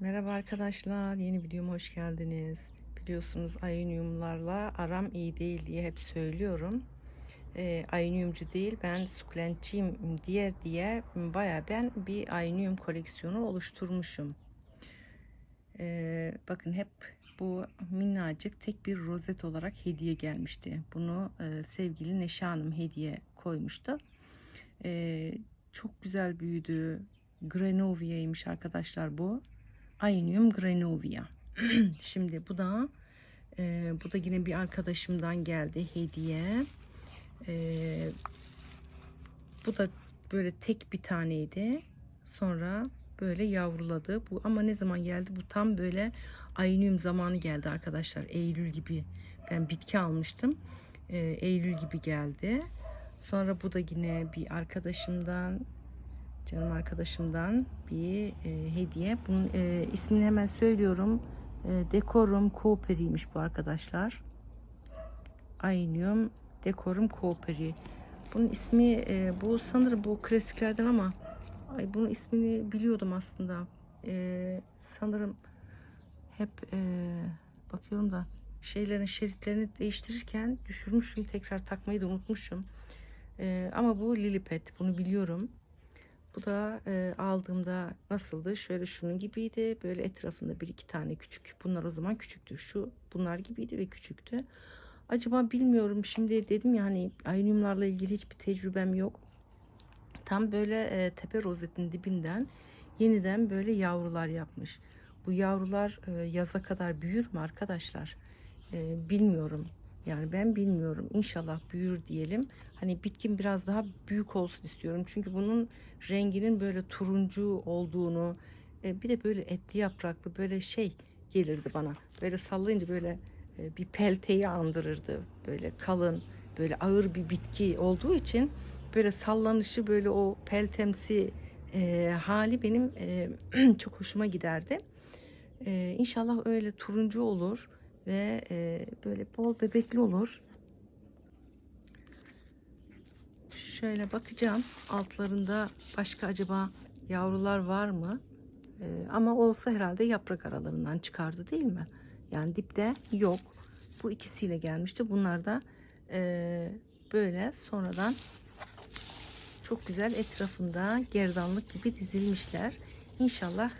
Merhaba arkadaşlar, yeni videoma hoş geldiniz. Biliyorsunuz ayoniumlarla aram iyi değil diye hep söylüyorum. Ee, ayoniumcu değil, ben sukulentçiyim diye diye baya ben bir ayonium koleksiyonu oluşturmuşum. Ee, bakın hep bu minnacık tek bir rozet olarak hediye gelmişti. Bunu e, sevgili Neşe Hanım hediye koymuştu. Ee, çok güzel büyüdü. Grenovia'ymış arkadaşlar bu. Aynium granovia. Şimdi bu da e, bu da yine bir arkadaşımdan geldi hediye. E, bu da böyle tek bir taneydi. Sonra böyle yavruladı. Bu ama ne zaman geldi? Bu tam böyle aynium zamanı geldi arkadaşlar. Eylül gibi. Ben bitki almıştım. E, Eylül gibi geldi. Sonra bu da yine bir arkadaşımdan canım arkadaşımdan bir e, hediye. Bunun e, ismini hemen söylüyorum. E, Decorum Cooperi'ymiş bu arkadaşlar. Aynium Decorum Cooperi. Bunun ismi e, bu sanırım bu klasiklerden ama ay bunun ismini biliyordum aslında. E, sanırım hep e, bakıyorum da şeylerin şeritlerini değiştirirken düşürmüşüm. Tekrar takmayı da unutmuşum. E, ama bu Lilipet. Bunu biliyorum. Bu da e, aldığımda nasıldı? Şöyle şunun gibiydi. Böyle etrafında bir iki tane küçük. Bunlar o zaman küçüktü. Şu bunlar gibiydi ve küçüktü. Acaba bilmiyorum. Şimdi dedim ya hani ayoniumlarla ilgili hiçbir tecrübem yok. Tam böyle e, tepe rozetin dibinden yeniden böyle yavrular yapmış. Bu yavrular e, yaza kadar büyür mü arkadaşlar? E, bilmiyorum. Yani ben bilmiyorum. İnşallah büyür diyelim. Hani bitkin biraz daha büyük olsun istiyorum. Çünkü bunun renginin böyle turuncu olduğunu e, bir de böyle etli yapraklı böyle şey gelirdi bana. Böyle sallayınca böyle e, bir pelteyi andırırdı. Böyle kalın, böyle ağır bir bitki olduğu için böyle sallanışı böyle o peltemsi e, hali benim e, çok hoşuma giderdi. E, inşallah öyle turuncu olur ve e, böyle bol bebekli olur. Şöyle bakacağım altlarında başka acaba yavrular var mı? E, ama olsa herhalde yaprak aralarından çıkardı değil mi? Yani dipte yok. Bu ikisiyle gelmişti. Bunlar da e, böyle sonradan çok güzel etrafında gerdanlık gibi dizilmişler. İnşallah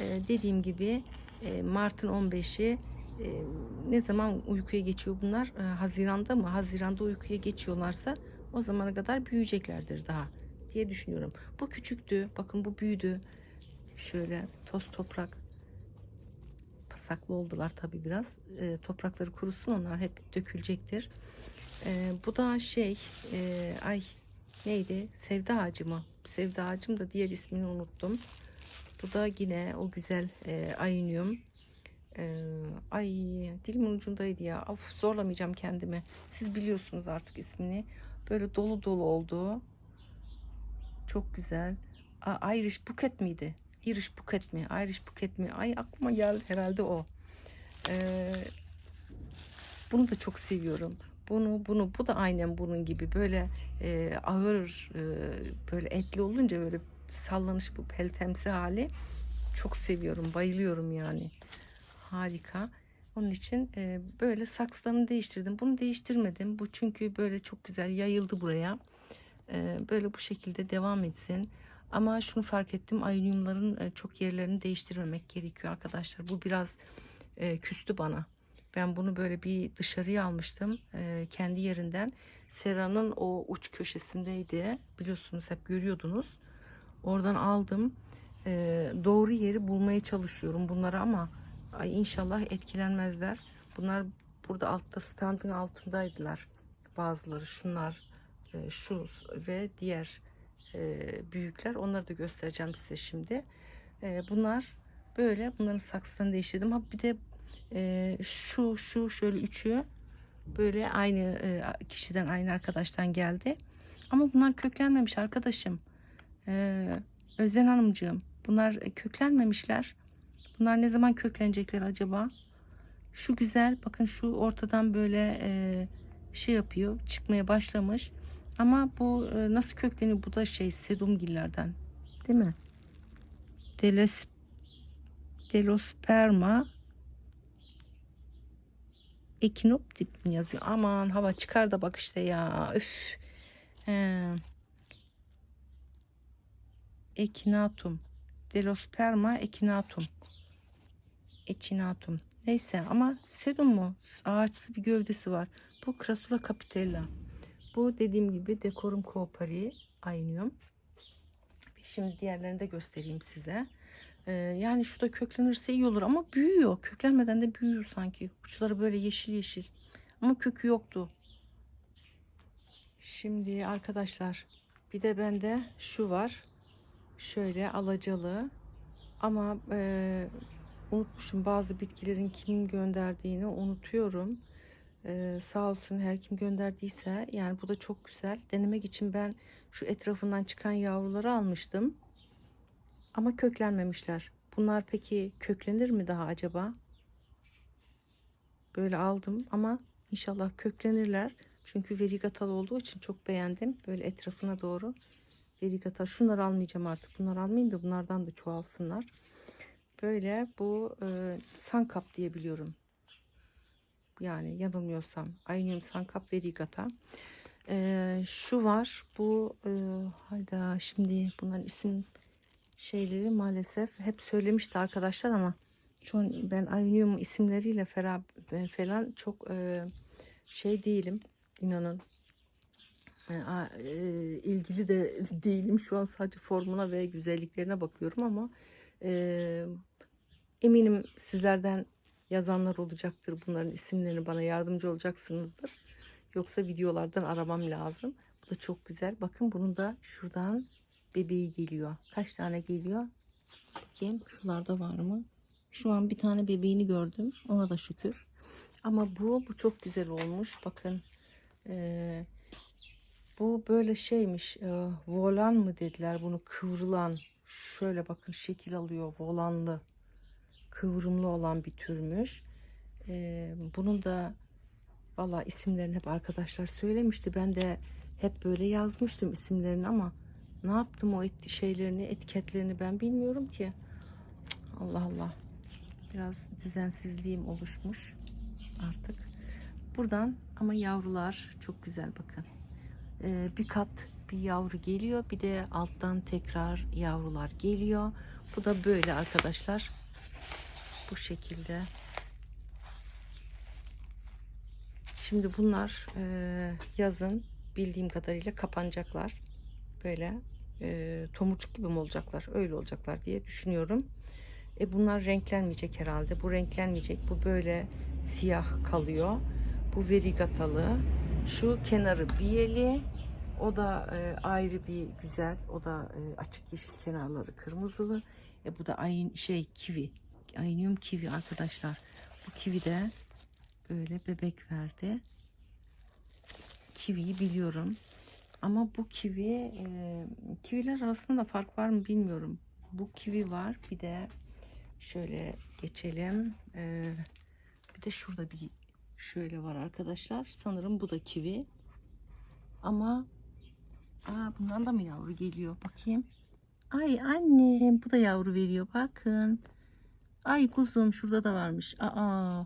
e, dediğim gibi e, Mart'ın 15'i e, ne zaman uykuya geçiyor bunlar? E, Haziranda mı? Haziranda uykuya geçiyorlarsa o zamana kadar büyüyeceklerdir daha diye düşünüyorum. Bu küçüktü. Bakın bu büyüdü. Şöyle toz toprak pasaklı oldular tabii biraz. E, toprakları kurusun onlar hep dökülecektir. E, bu da şey e, ay neydi? Sevda ağacı mı? Sevda ağacım da diğer ismini unuttum. Bu da yine o güzel e, aynium. Ee, ay dilimin ucundaydı ya. Of zorlamayacağım kendimi. Siz biliyorsunuz artık ismini. Böyle dolu dolu oldu. Çok güzel. Aa, Irish Buket miydi? Irish Buket mi? Irish Buket mi? Ay aklıma geldi herhalde o. Ee, bunu da çok seviyorum. Bunu bunu bu da aynen bunun gibi böyle e, ağır e, böyle etli olunca böyle sallanış bu peltemsi hali çok seviyorum. Bayılıyorum yani harika. Onun için e, böyle sakslarını değiştirdim. Bunu değiştirmedim. Bu çünkü böyle çok güzel yayıldı buraya. E, böyle bu şekilde devam etsin. Ama şunu fark ettim. Ayoniumların e, çok yerlerini değiştirmemek gerekiyor arkadaşlar. Bu biraz e, küstü bana. Ben bunu böyle bir dışarıya almıştım. E, kendi yerinden. Sera'nın o uç köşesindeydi. Biliyorsunuz hep görüyordunuz. Oradan aldım. E, doğru yeri bulmaya çalışıyorum bunları ama Ay inşallah etkilenmezler. Bunlar burada altta standın altındaydılar. Bazıları şunlar e, şu ve diğer e, büyükler. Onları da göstereceğim size şimdi. E, bunlar böyle. Bunların saksılarını değiştirdim. Ha bir de şu şu şöyle üçü böyle aynı kişiden aynı arkadaştan geldi. Ama bunlar köklenmemiş arkadaşım. Özden Hanımcığım bunlar köklenmemişler. Bunlar ne zaman köklenecekler acaba? Şu güzel bakın şu ortadan böyle e, şey yapıyor çıkmaya başlamış. Ama bu e, nasıl kökleniyor? Bu da şey sedumgillerden değil mi? Deles Delosperma Ekinoptip yazıyor? Aman hava çıkar da bak işte ya. Üf. He. Ekinatum. Delosperma ekinatum. Echinatum. Neyse ama sedum mu? Ağaçsı bir gövdesi var. Bu Crassula capitella. Bu dediğim gibi Decorum coopari Ainium. Şimdi diğerlerini de göstereyim size. Ee, yani şu da köklenirse iyi olur ama büyüyor. Köklenmeden de büyüyor sanki. Uçları böyle yeşil yeşil. Ama kökü yoktu. Şimdi arkadaşlar bir de bende şu var. Şöyle alacalı. Ama e, unutmuşum bazı bitkilerin kimin gönderdiğini unutuyorum. Ee, sağ olsun her kim gönderdiyse yani bu da çok güzel. Denemek için ben şu etrafından çıkan yavruları almıştım. Ama köklenmemişler. Bunlar peki köklenir mi daha acaba? Böyle aldım ama inşallah köklenirler. Çünkü verigatalı olduğu için çok beğendim. Böyle etrafına doğru verigata. Şunları almayacağım artık. Bunları almayayım da bunlardan da çoğalsınlar. Böyle bu e, sankap diye biliyorum. Yani yanılmıyorsam. Ainium sankap verigata. E, şu var. Bu e, hayda şimdi bunların isim şeyleri maalesef hep söylemişti arkadaşlar ama şu ben Ainium isimleriyle fera, falan çok e, şey değilim. inanın. E, e, ilgili de değilim. Şu an sadece formuna ve güzelliklerine bakıyorum ama e, eminim sizlerden yazanlar olacaktır. Bunların isimlerini bana yardımcı olacaksınızdır. Yoksa videolardan aramam lazım. Bu da çok güzel. Bakın bunun da şuradan bebeği geliyor. Kaç tane geliyor? Bakayım şularda var mı? Şu an bir tane bebeğini gördüm. Ona da şükür. Ama bu bu çok güzel olmuş. Bakın eee, bu böyle şeymiş. eee, volan mı dediler bunu kıvrılan. Şöyle bakın şekil alıyor. Volanlı. Kıvrımlı olan bir türmüş. Eee, bunun da Valla isimlerini hep arkadaşlar söylemişti. Ben de hep böyle yazmıştım isimlerini ama ne yaptım o et şeylerini, etiketlerini ben bilmiyorum ki. Allah Allah. Biraz düzensizliğim oluşmuş artık. Buradan ama yavrular çok güzel bakın. Ee, bir kat bir yavru geliyor. Bir de alttan tekrar yavrular geliyor. Bu da böyle arkadaşlar. Bu şekilde. Şimdi bunlar e, yazın bildiğim kadarıyla kapanacaklar. Böyle e, tomurcuk gibi mi olacaklar? Öyle olacaklar diye düşünüyorum. E bunlar renklenmeyecek herhalde. Bu renklenmeyecek. Bu böyle siyah kalıyor. Bu verigatalı. Şu kenarı biyeli. O da e, ayrı bir güzel. O da e, açık yeşil kenarları kırmızılı. E bu da ayın şey kivi. Aynium kivi arkadaşlar. Bu kivi de böyle bebek verdi. Kiviyi biliyorum. Ama bu kivi e, kiviler arasında da fark var mı bilmiyorum. Bu kivi var. Bir de şöyle geçelim. E, bir de şurada bir şöyle var arkadaşlar. Sanırım bu da kivi. Ama aa, bundan da mı yavru geliyor? Bakayım. Ay annem bu da yavru veriyor. Bakın. Ay kuzum şurada da varmış. Aa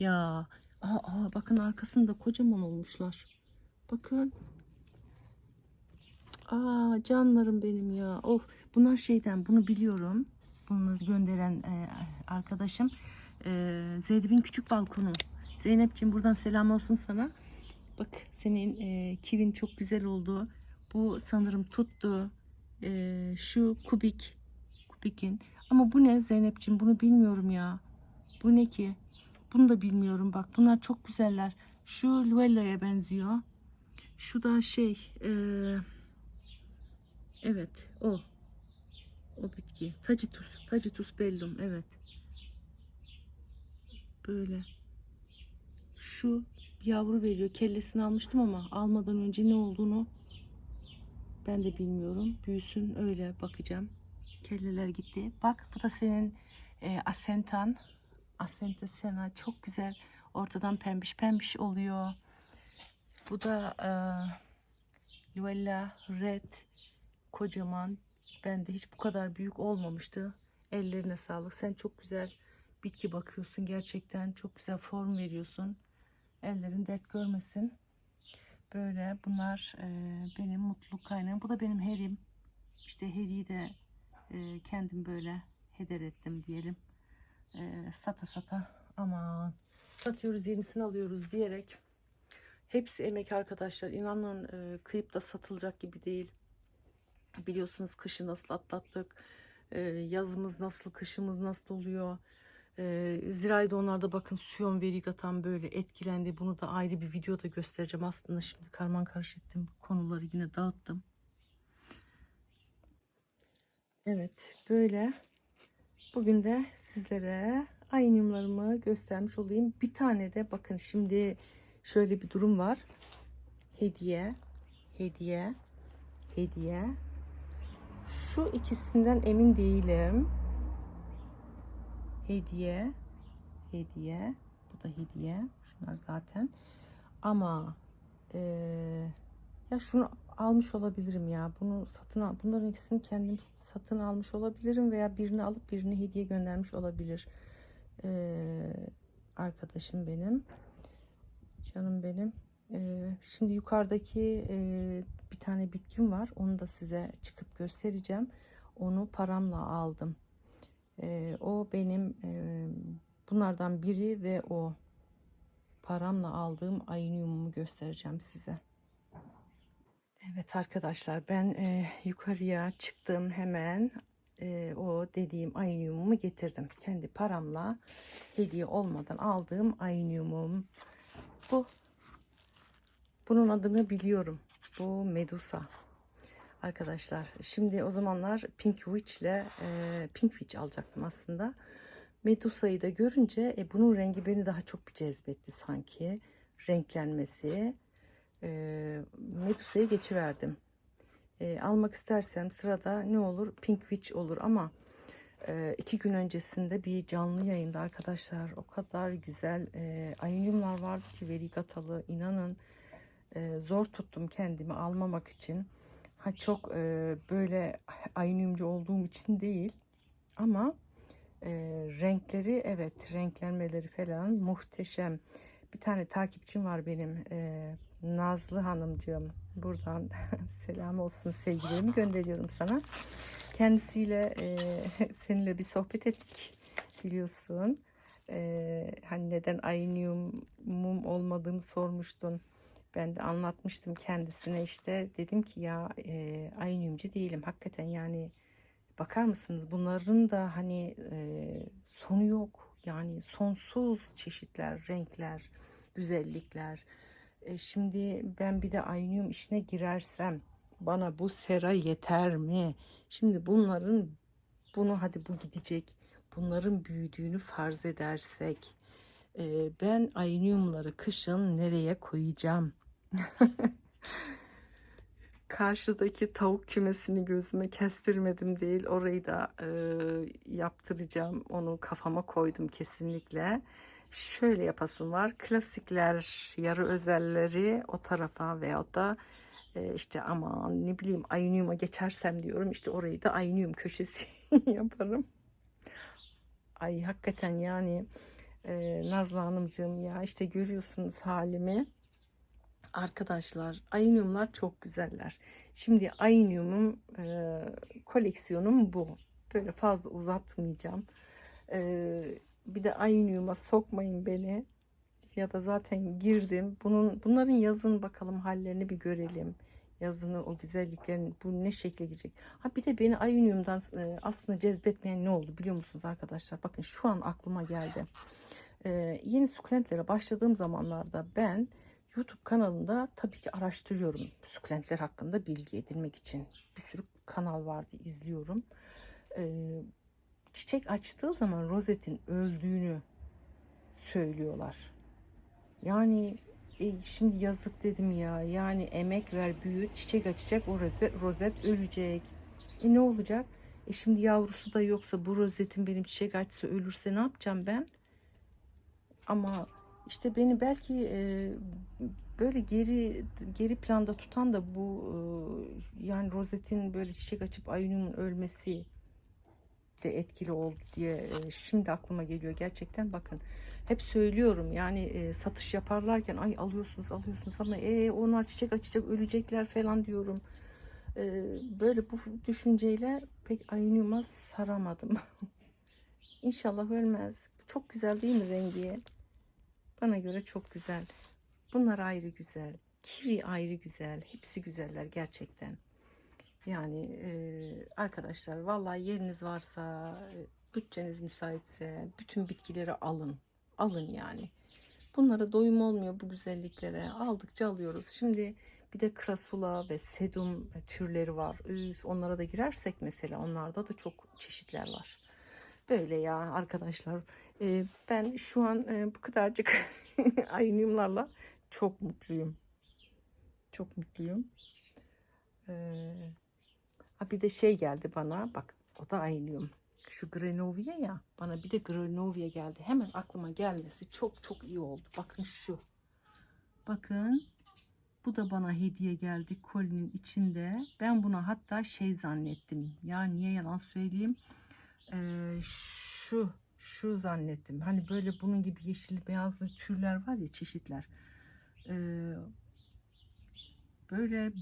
ya. Aa, bakın arkasında kocaman olmuşlar. Bakın. Aa canlarım benim ya. Of bunlar şeyden bunu biliyorum. Bunu gönderen e, arkadaşım. E, Zeynep'in küçük balkonu. Zeynep'ciğim buradan selam olsun sana. Bak senin e, kivin çok güzel oldu. Bu sanırım tuttu. E, şu kubik. Kubikin. Ama bu ne Zeynep'ciğim bunu bilmiyorum ya. Bu ne ki? Bunu da bilmiyorum bak. Bunlar çok güzeller. Şu Luella'ya benziyor. Şu da şey. eee, evet o. O bitki. Tacitus. Tacitus bellum. Evet. Böyle. Şu yavru veriyor. Kellesini almıştım ama almadan önce ne olduğunu ben de bilmiyorum. Büyüsün öyle bakacağım. Kelleler gitti. Bak bu da senin e, asentan. Asenta sena çok güzel. Ortadan pembiş pembiş oluyor. Bu da e, Luella Red kocaman. Bende hiç bu kadar büyük olmamıştı. Ellerine sağlık. Sen çok güzel bitki bakıyorsun. Gerçekten çok güzel form veriyorsun. Ellerin dert görmesin. Böyle bunlar e, benim mutluluk kaynağım. Bu da benim herim. İşte heriyi de e, kendim böyle heder ettim diyelim. E, sata sata aman satıyoruz yenisini alıyoruz diyerek hepsi emek arkadaşlar. İnanın e, kıyıp da satılacak gibi değil. Biliyorsunuz kışı nasıl atlattık. e, yazımız nasıl, kışımız nasıl oluyor. E, zirai donlarda bakın suyon verigatan böyle etkilendi. Bunu da ayrı bir videoda göstereceğim. Aslında şimdi karman karış ettim. Konuları yine dağıttım. Evet böyle bugün de sizlere aynyumlarımı göstermiş olayım. Bir tane de bakın şimdi şöyle bir durum var. Hediye, hediye, hediye. Şu ikisinden emin değilim. Hediye, hediye. Bu da hediye. Şunlar zaten. Ama eee, ya şunu almış olabilirim ya. Bunu satın al. Bunların ikisini kendim satın almış olabilirim veya birini alıp birini hediye göndermiş olabilir. Eee, arkadaşım benim. Canım benim. Eee, şimdi yukarıdaki eee, bir tane bitkim var. Onu da size çıkıp göstereceğim. Onu paramla aldım. Eee, o benim eee, bunlardan biri ve o paramla aldığım ayniumumu göstereceğim size. Evet arkadaşlar ben eee, yukarıya çıktım hemen eee, o dediğim ayniumumu getirdim. Kendi paramla hediye olmadan aldığım ayniumum. Bu. Bunun adını biliyorum. Bu Medusa. Arkadaşlar şimdi o zamanlar Pink Witch ile e, Pink Witch alacaktım aslında. Medusa'yı da görünce e, bunun rengi beni daha çok bir cezbetti sanki. Renklenmesi. E, Medusa'yı geçiverdim. E, almak istersem sırada ne olur? Pink Witch olur ama e, iki gün öncesinde bir canlı yayında arkadaşlar o kadar güzel e, ayonyumlar vardı ki verigatalı inanın e, zor tuttum kendimi almamak için. Ha çok e, böyle ayonyumcu olduğum için değil ama e, renkleri evet renklenmeleri falan muhteşem. Bir tane takipçim var benim e, Nazlı Hanımcığım. Buradan selam olsun sevgilerimi gönderiyorum sana. Kendisiyle e, seninle bir sohbet ettik biliyorsun. E, hani neden ayonyumum olmadığını sormuştun. Ben de anlatmıştım kendisine işte. Dedim ki ya e, ayonyumcu değilim. Hakikaten yani bakar mısınız? Bunların da hani e, sonu yok. Yani sonsuz çeşitler renkler güzellikler. E, şimdi ben bir de ayonyum işine girersem bana bu sera yeter mi? Şimdi bunların bunu hadi bu gidecek bunların büyüdüğünü farz edersek e, ben ayonyumları kışın nereye koyacağım karşıdaki tavuk kümesini gözüme kestirmedim değil. Orayı da e, yaptıracağım. Onu kafama koydum kesinlikle. Şöyle yapasım var. Klasikler, yarı özelleri o tarafa veyahut da e, işte aman ne bileyim ayonyuma geçersem diyorum. işte orayı da ayonyum köşesi yaparım. Ay hakikaten yani e, Nazlı Hanımcığım ya işte görüyorsunuz halimi. Arkadaşlar ayonyumlar çok güzeller. Şimdi ayonyumum e, koleksiyonum bu. Böyle fazla uzatmayacağım. E, bir de ayonyuma sokmayın beni. Ya da zaten girdim. Bunun bunların yazın bakalım hallerini bir görelim. Yazını o güzelliklerin bu ne şekle girecek. Ha bir de beni ayonyumdan e, aslında cezbetmeyen ne oldu biliyor musunuz arkadaşlar? Bakın şu an aklıma geldi. E, yeni sukulentlere başladığım zamanlarda ben YouTube kanalında tabii ki araştırıyorum sukulentler hakkında bilgi edinmek için. Bir sürü kanal vardı izliyorum. Ee, çiçek açtığı zaman rozetin öldüğünü söylüyorlar. Yani e, şimdi yazık dedim ya. Yani emek ver büyüt çiçek açacak o rozet, rozet ölecek. E ne olacak? E şimdi yavrusu da yoksa bu rozetin benim çiçek açsa ölürse ne yapacağım ben? Ama işte beni belki e, böyle geri geri planda tutan da bu e, yani rozetin böyle çiçek açıp ayonyumun ölmesi de etkili oldu diye e, şimdi aklıma geliyor gerçekten. Bakın hep söylüyorum yani e, satış yaparlarken ay alıyorsunuz alıyorsunuz ama e, onlar çiçek açacak ölecekler falan diyorum. E, böyle bu düşünceyle pek ayınıma saramadım. İnşallah ölmez. Çok güzel değil mi rengi bana göre çok güzel bunlar ayrı güzel kivi ayrı güzel hepsi güzeller gerçekten yani e, arkadaşlar vallahi yeriniz varsa, e, bütçeniz müsaitse bütün bitkileri alın. Alın yani. Bunlara doyum olmuyor bu güzelliklere. Aldıkça alıyoruz. Şimdi bir de krasula ve sedum türleri var. Üf, onlara da girersek mesela onlarda da çok çeşitler var. Böyle ya arkadaşlar. E, ben şu an e, bu kadarcık ayınımlarla çok mutluyum. Çok mutluyum. Ha bir de şey geldi bana bak o da aynıyım. Şu Grenovia ya bana bir de Grenovia geldi. Hemen aklıma gelmesi çok çok iyi oldu. Bakın şu. Bakın bu da bana hediye geldi kolinin içinde. Ben buna hatta şey zannettim. Ya niye yalan söyleyeyim. Ee, şu şu zannettim. Hani böyle bunun gibi yeşil beyazlı türler var ya çeşitler. Ee, böyle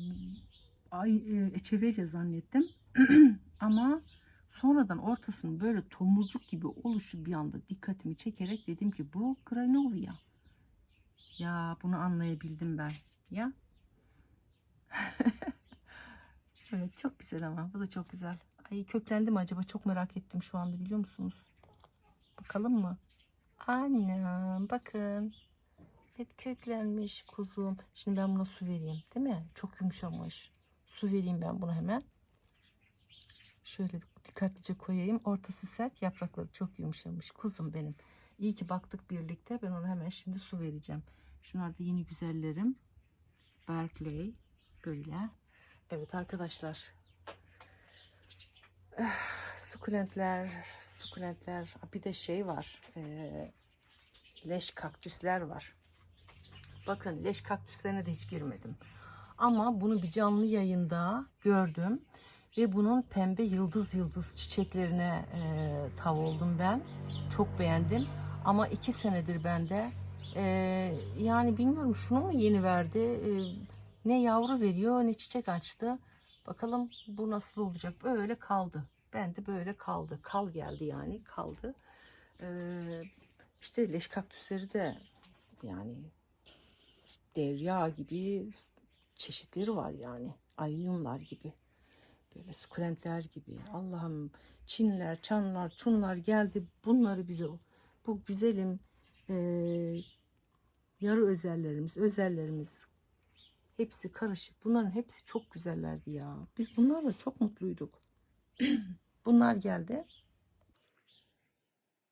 ay echeveria zannettim. Ama sonradan ortasının böyle tomurcuk gibi oluşu bir anda dikkatimi çekerek dedim ki bu granovia. Ya bunu anlayabildim ben. Ya. evet çok güzel ama bu da çok güzel. Ay köklendi mi acaba çok merak ettim şu anda biliyor musunuz? Bakalım mı? Annem bakın. Evet köklenmiş kuzum. Şimdi ben buna su vereyim değil mi? Çok yumuşamış. Su vereyim ben buna hemen. Şöyle dikkatlice koyayım. Ortası sert, yaprakları çok yumuşamış. Kuzum benim. İyi ki baktık birlikte. Ben ona hemen şimdi su vereceğim. Şunlar da yeni güzellerim. Berkeley. Böyle. Evet arkadaşlar. Eh, Sukulentler, sukulentler. Bir de şey var. Ee, leş kaktüsler var. Bakın leş kaktüslerine de hiç girmedim. Ama bunu bir canlı yayında gördüm. Ve bunun pembe yıldız yıldız çiçeklerine e, tav oldum ben. Çok beğendim. Ama iki senedir bende e, yani bilmiyorum şunu mu yeni verdi. E, ne yavru veriyor ne çiçek açtı. Bakalım bu nasıl olacak. Böyle kaldı. Bende böyle kaldı. Kal geldi yani kaldı. E, işte leş kaktüsleri de yani derya gibi çeşitleri var yani. Aynyumlar gibi. Böyle sukulentler gibi. Allah'ım Çinler, Çanlar, Çunlar geldi. Bunları bize bu güzelim e, yarı özellerimiz, özellerimiz hepsi karışık. Bunların hepsi çok güzellerdi ya. Biz bunlarla çok mutluyduk. Bunlar geldi.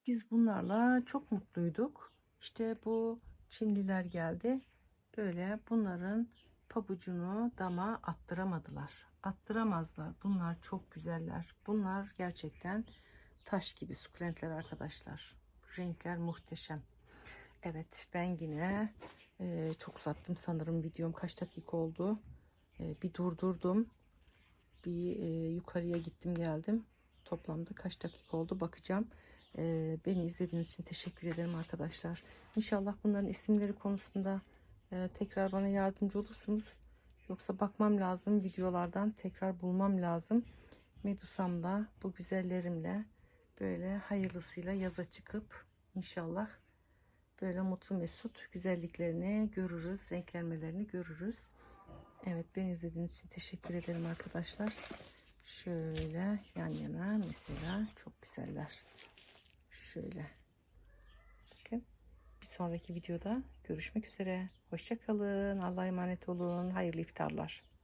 Biz bunlarla çok mutluyduk. İşte bu Çinliler geldi. Böyle bunların pabucunu dama attıramadılar. Attıramazlar. Bunlar çok güzeller. Bunlar gerçekten taş gibi sukulentler arkadaşlar. Renkler muhteşem. Evet ben yine e, çok uzattım sanırım videom kaç dakika oldu. E, bir durdurdum. Bir e, yukarıya gittim geldim. Toplamda kaç dakika oldu bakacağım. E, beni izlediğiniz için teşekkür ederim arkadaşlar. İnşallah bunların isimleri konusunda e, tekrar bana yardımcı olursunuz. Yoksa bakmam lazım videolardan tekrar bulmam lazım. Medusamla bu güzellerimle böyle hayırlısıyla yaza çıkıp inşallah böyle mutlu mesut güzelliklerini görürüz. Renklenmelerini görürüz. Evet beni izlediğiniz için teşekkür ederim arkadaşlar. Şöyle yan yana mesela çok güzeller. Şöyle. Bakın. Bir sonraki videoda görüşmek üzere. Hoşçakalın. Allah'a emanet olun. Hayırlı iftarlar.